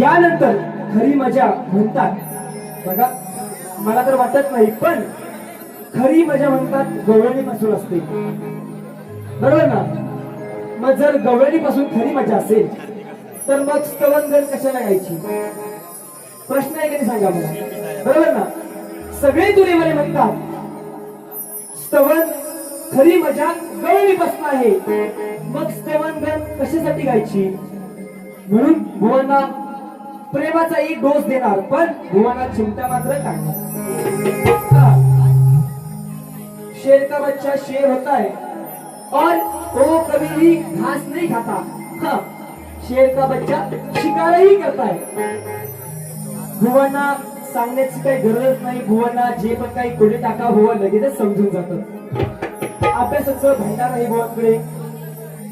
यानंतर खरी मजा म्हणतात. बघा मला तर वाटत नाही पण खरी मजा म्हणतात गवळणीपासून असते. बरोबर ना? मग जर गवळणीपासून खरी मजा असेल तर मग स्तवनगण कशाला गायची प्रश्न आहे कधी सांगा मला? बरोबर ना? सगळे तुरे म्हणतात स्तवन खरी मजा गवळणीपासून आहे. मग स्तवनगण कशासाठी गायची? म्हणून भुवना प्रेमाचा एक डोस देणार पण भुवाला चिमटा मात्र टाकणार. हा. शेर का बच्चा शेर होता है और वो कभी भी घास नहीं खाता. हाँ. शेर का बच्चा शिकार ही करता है भुवना सांगण्याची काही गरज नाही. भुवना जे पण काही कोणी टाका भुवन लगेचच समजून जात. अभ्यासाचं भांडार आहे भुवनकडे.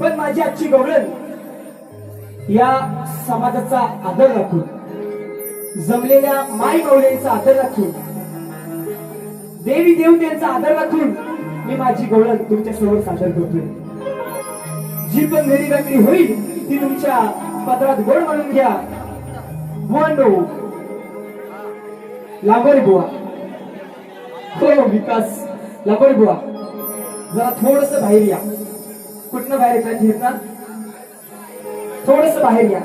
पण माझी आजची गवळण या समाजाचा आदर राखून. जमलेल्या माय माऊल्यांचा आदर राखून देवी देवतेचा आदर राखून मी माझी गवळण तुमच्यासमोर सादर करतोय. जी पण घरी गाठी होईल ती तुमच्या पत्रात गोड म्हणून घ्या. वांडो लागोरी बुवा. हो विकास. लागोरी बुवा. जरा थोडस बाहेर या. कुठनं बाहेर येतात? थोडस बाहेर या.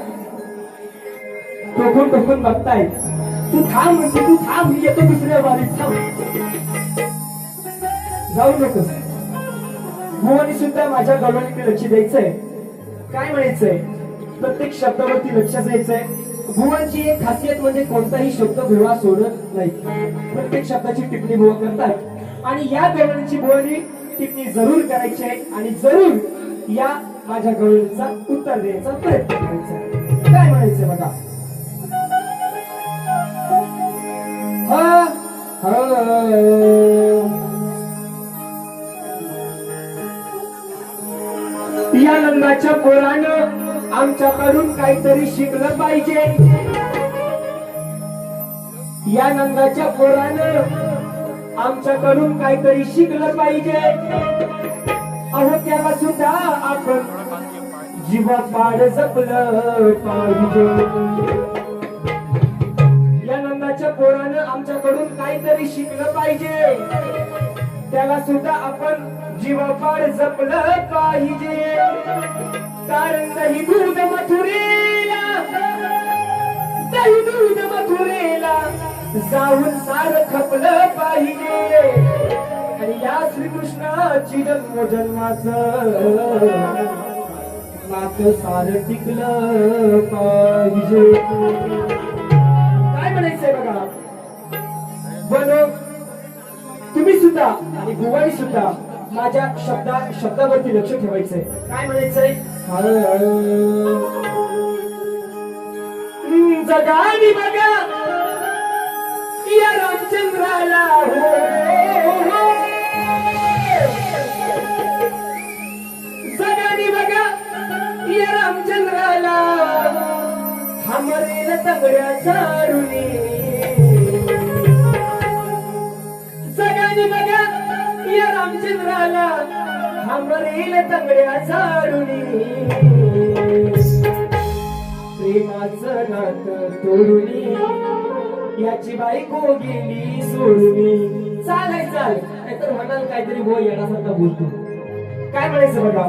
टोकून टोकून बघताय. तू थांब म्हणते तू थांब मी येतो दुसऱ्या बारीत थांब. जाऊ नकोस मोहनी सुद्धा माझ्या गवळणीकडे लक्ष द्यायचंय. काय म्हणायचंय? प्रत्येक शब्दावरती लक्ष द्यायचंय. भुवनची एक खासियत म्हणजे कोणताही शब्द भुवा सोडत नाही. प्रत्येक शब्दाची टिप्पणी भुवा करतात. आणि या गवळणीची भुवनी टिप्पणी जरूर करायची आहे आणि जरूर या माझ्या गवळणीचा उत्तर द्यायचा प्रयत्न करायचा काय म्हणायचंय बघा? या नंदाच्या पोरानं आमच्याकडून काहीतरी शिकलं पाहिजे. या नंदाच्या पोरानं आमच्याकडून काहीतरी शिकलं पाहिजे. अहो त्याला सुद्धा आपण जीवा पाड जपलं पाहिजे. पोरानं आमच्याकडून काहीतरी शिकलं पाहिजे. त्याला सुद्धा आपण जीवापाड जपलं पाहिजे. कारण दही दूध मथुरेला दही दूध मथुरेला जाऊन सार खपलं पाहिजे. आणि या श्रीकृष्णाची जन्म जन्माच नात सार टिकलं पाहिजे. काय बघा. तुम्ही सुद्धा आणि बुवाई सुद्धा माझ्या शब्दा शब्दावरती लक्ष ठेवायचंय. काय म्हणायचंय? जगा जगानी बघा. या रामचंद्राला वरील तगड्या चारुणी सगळ्यांनी बघा या रामचंद्राला हमरेल तंगड्या झाडुनी प्रेमाचं नात तोडुनी याची बायको गेली सोडुनी. चालाय चाल नाहीतर म्हणाल काहीतरी हो येण्यासारखा बोलतो. काय म्हणायचं बघा?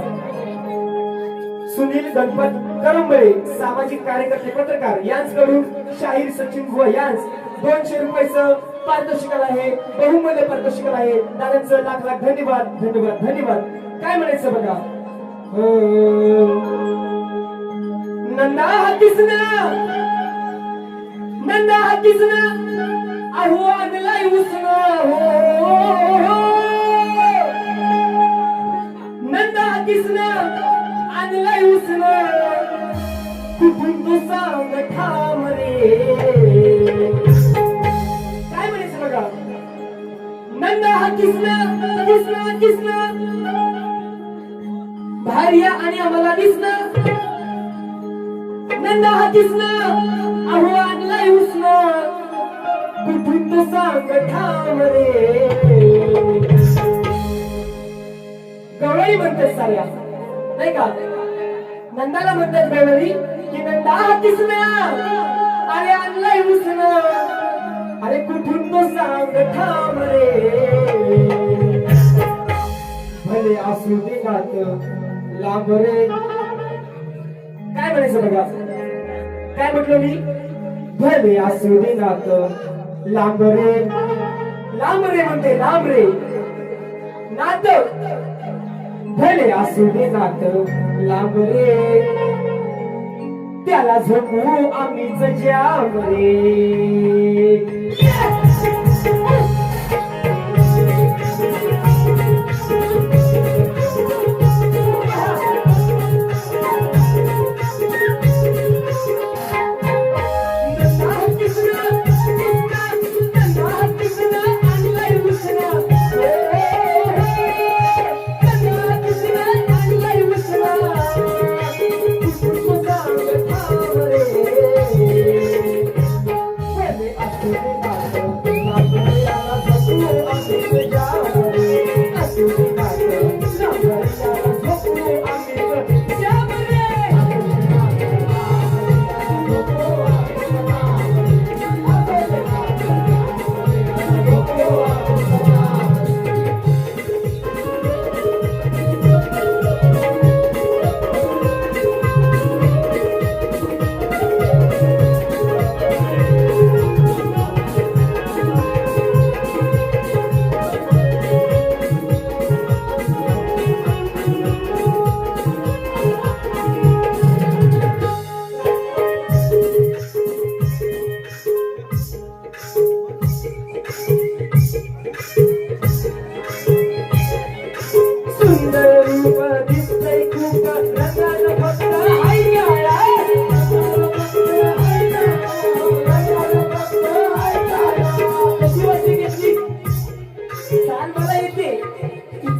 सुनील गणपत करंबळे सामाजिक कार्यकर्ते पत्रकार यांचकडून शाहीर सचिन भुवा यांच दोनशे रुपयाचं पारितोषिकाला आहे बहुमूल्य पारितोषिकाल आहे. दादांचं लाख लाख धन्यवाद धन्यवाद धन्यवाद. काय म्हणायचं बघा? नंदा हातीस ना नंदा किसना अहो आणलाय उसना हो नक्कीच ना आणि आम्हाला दिसणं. नंदा हा दिसणं. अहो आणलाय हुसणं. कुठून सांग ठाम रे गवळी म्हणतात साऱ्या. नाही का? नंदाला म्हणतात गवळी की नंदा हा दिसणं. अरे आणलाय हुसणं. अरे कुठून सांग ठाम रे आसुदी नात लांबरे काय म्हणायचं बघा? काय म्हटलं मी? भले आसुदी नात लांबरे लांबरे म्हणते लांबरे नात. भले आसुदी नात लांबरे त्याला झोपू आम्ही ज्या रे.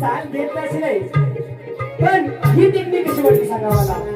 साथ देत नाही. पण ही टेक्निक कशी वाटली सांगा मला?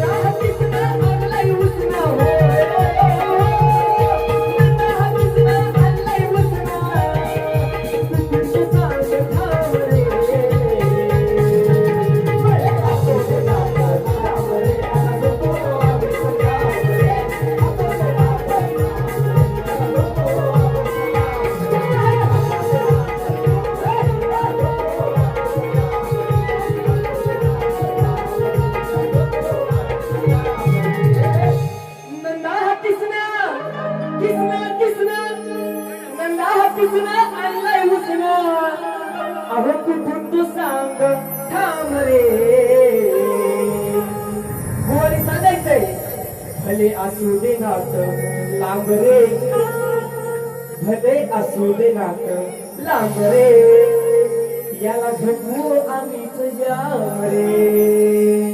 थांब रे. गोरी सांगायचंय. भले असू दे नात लांब रे. भले असू दे नात लांब रे. याला झोपू आम्ही तुझ्या रे.